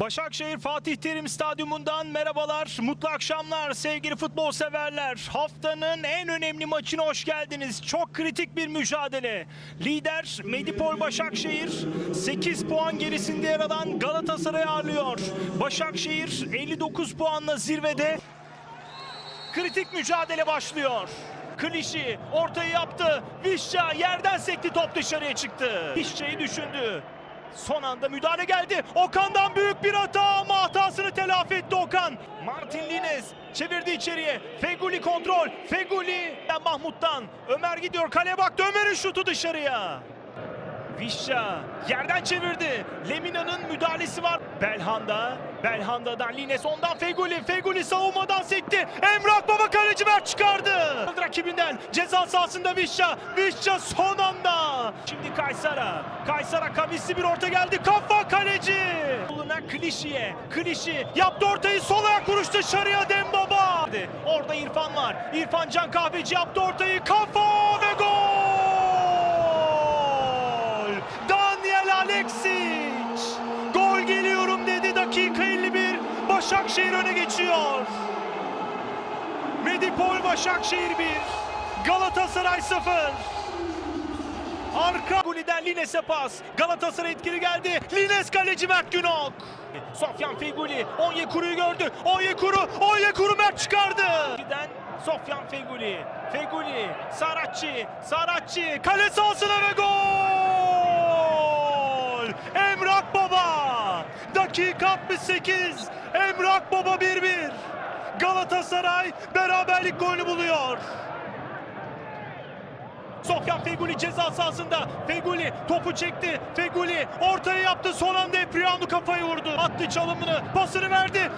Başakşehir Fatih Terim Stadyumundan merhabalar, mutlu akşamlar sevgili futbol severler. Haftanın en önemli maçına hoş geldiniz. Çok kritik bir mücadele. Lider Medipol Başakşehir 8 puan gerisinde yer alan Galatasaray'ı ağırlıyor. Başakşehir 59 puanla zirvede. Kritik mücadele başlıyor. Klişi ortayı yaptı. Vişça yerden sekti top dışarıya çıktı. Vişça'yı düşündü. Son anda müdahale geldi. Okan'dan büyük bir hata ama hatasını telafi etti Okan. Martin Lines çevirdi içeriye. Feguli kontrol. Feguli Mahmut'tan. Ömer gidiyor. Kaleye baktı. Ömer'in şutu dışarıya. Vişça yerden çevirdi. Lemina'nın müdahalesi var. Belhanda. Belhanda'dan Lines ondan Feguli. Feguli savunmadan sekti. Emrah Baba kaleci Mert çıkardı. Rakibinden ceza sahasında Vişça. Vişça son anda. Şimdi Kaysara. Kaysara kavisli bir orta geldi. Kafa kaleci. Yoluna Klişi'ye. Klişi yaptı ortayı sol ayak vuruş dışarıya Dembaba. Orada İrfan var. İrfan Can Kahveci yaptı ortayı. Kafa ve gol. Daniel Alexic. Gol geliyorum dedi dakika 51. Başakşehir öne geçiyor. Medipol Başakşehir 1. Galatasaray 0. Arka goliden Lines'e pas. Galatasaray etkili geldi. Lines kaleci Mert Günok. Sofyan Feguli Onyekuru'yu gördü. Onyekuru, Onyekuru Mert çıkardı. Giden Sofyan Feguli. Feguli, Saratçı, Saratçı kale sahasına ve gol! Emrah Baba! Dakika 68. Emrah Baba 1-1. Beraberlik golünü buluyor. Sofyan Feguli ceza sahasında. Feguli topu çekti. Feguli ortaya yaptı. Son anda Epriano kafayı vurdu. Attı çalımını. Pasını verdi.